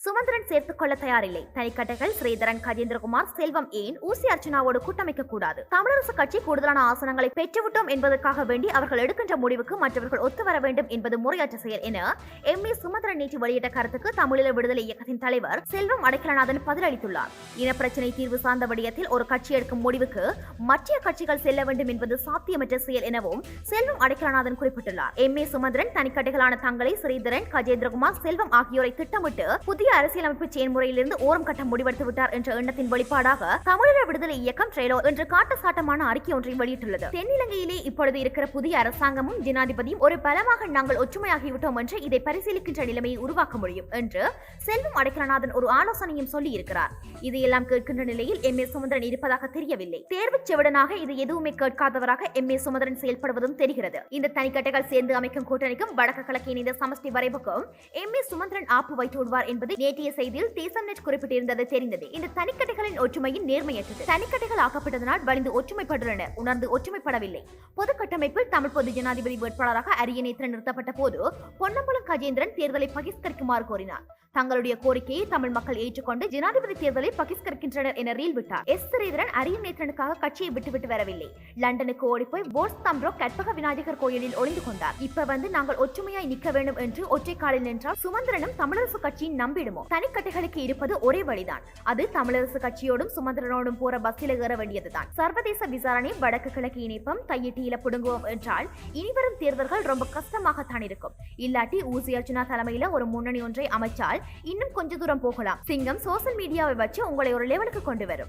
சுமந்திரன் சேர்த்துக் கொள்ள தயாரில்லை. தனிக்கட்டைகள் ஸ்ரீதரன் கஜேந்திரகுமார் செல்வம் ஏன் ஊசி அர்ச்சனாவோடு கூட்டமைக்க கூடாது தமிழரசு கட்சி கூடுதலான ஆசனங்களை பெற்றுவிட்டோம் என்பதற்காக வேண்டி அவர்கள் எடுக்கின்ற முடிவுக்கு மற்றவர்கள் ஒத்து வர வேண்டும் என்பது முறையற்ற செயல் என எம். ஏ. சுமந்திரன் நேற்று வெளியிட்ட கருத்துக்கு தமிழீழ விடுதலை இயக்கத்தின் தலைவர் செல்வம் அடைக்கலநாதன் பதிலளித்துள்ளார். இனப்பிரச்சினை தீர்வு சார்ந்த விடயத்தில் ஒரு கட்சி எடுக்கும் முடிவுக்கு மற்ற கட்சிகள் செல்ல வேண்டும் என்பது சாத்தியமற்ற செயல் எனவும் செல்வம் அடைக்கலநாதன் குறிப்பிட்டுள்ளார். எம். ஏ. சுமந்திரன் தனிக்கட்டைகளான தங்களை ஸ்ரீதரன் கஜேந்திரகுமார் செல்வம் ஆகியோரை திட்டமிட்டு புதிய அரசியலமைப்பு செயல்முறையிலிருந்து ஓரம் கட்ட முடிவெடுத்து விட்டார் என்ற எண்ணத்தின் வெளிப்பாடாக தமிழர் விடுதலை இயக்கம் ட்ரெய்லோ என்று காட்டசாட்டமான அறிக்கை ஒன்றை வெளியிட்டுள்ளது. தென்னிலங்கையிலே இப்பொழுது இருக்கிற புதிய அரசாங்கமும் ஜனாதிபதியும் ஒரு பலமாக நாங்கள் ஒற்றுமையாகிவிட்டோம் என்று இதை பரிசீலிக்கின்ற நிலைமையை உருவாக்க முடியும் என்று செல்வம் அடைக்கலநாதன் ஒரு ஆலோசனையும் சொல்லி இருக்கிறார் இதையெல்லாம் கேட்கின்ற நிலையில் எம் ஏ சுமந்திரன் இருப்பதாக தெரியவில்லை. தேர்வு செவிடனாக இது எதுவுமே கேட்காதவராக எம் ஏ சுமந்திரன் செயல்படுவதும் தெரிகிறது. இந்த தனிக்கட்டைகள் சேர்ந்து அமைக்கும் கூட்டணிக்கும் வடக்கு கிழக்கு இணைந்த சமஷ்டி வரைவுக்கும் எம் ஏ சுமந்திரன் ஆப்பு வைத்து விடுவார் என்பது நேற்றைய செய்தியில் தேசம் நெட் குறிப்பிட்டிருந்தது தெரிந்தது. இந்த தனிக்கட்டைகளின் ஒற்றுமையின் நேர்மையற்றது. தனிக்கட்டைகள் ஆக்கப்பட்டதனால் வலிந்து ஒற்றுமைப்படுகின்றனர் உணர்ந்து ஒற்றுமைப்படவில்லை. பொது கட்டமைப்பில் தமிழ் பொது ஜனாதிபதி வேட்பாளராக அரியநேத்திரன் நிறுத்தப்பட்ட போது பொன்னம்பலம் கஜேந்திரன் தேர்தலை பகிஷ்கரிக்குமாறு கோரினார். தங்களுடைய கோரிக்கையை தமிழ் மக்கள் ஏற்றுக்கொண்டு ஜனாதிபதி தேர்தலை பகிஷ்கரிக்கின்றனர் என ரீல் விட்டார். எஸ் ஸ்ரீதரன் அரியநேத்திரனுக்காக கட்சியை விட்டுவிட்டு வரவில்லை. லண்டனுக்கு ஓடிப்போய் போர்ஸ் தம்ரோ கற்பக விநாயகர் கோயிலில் ஒளிந்து கொண்டார். இப்ப வந்து நாங்கள் ஒற்றுமையாய் நிற்க வேண்டும் என்று ஒற்றை காலில் நின்றால் சுமந்திரனும் தமிழரசு கட்சியின் நம்பிடுமோ? தனிக்கட்டைகளுக்கு இருப்பது ஒரே வழிதான். அது தமிழரசு கட்சியோடும் சுமந்திரனோடும் போற பஸ்ஸில் ஏற வேண்டியதுதான். சர்வதேச விசாரணை வடக்கு கிழக்கு இணைப்பம். தையிட்டியில புடுங்குவோம் என்றால் இனிவரும் தேர்தல்கள் ரொம்ப கஷ்டமாகத்தான் இருக்கும். இல்லாட்டி ஊசி அர்ச்சனா தலைமையில ஒரு முன்னணி ஒன்றை அமைச்சால் இன்னும் கொஞ்ச தூரம் போகலாம். சிங்கம் சோசியல் மீடியாவை வச்சு உங்களை ஒரு லெவலுக்கு கொண்டு வரும்.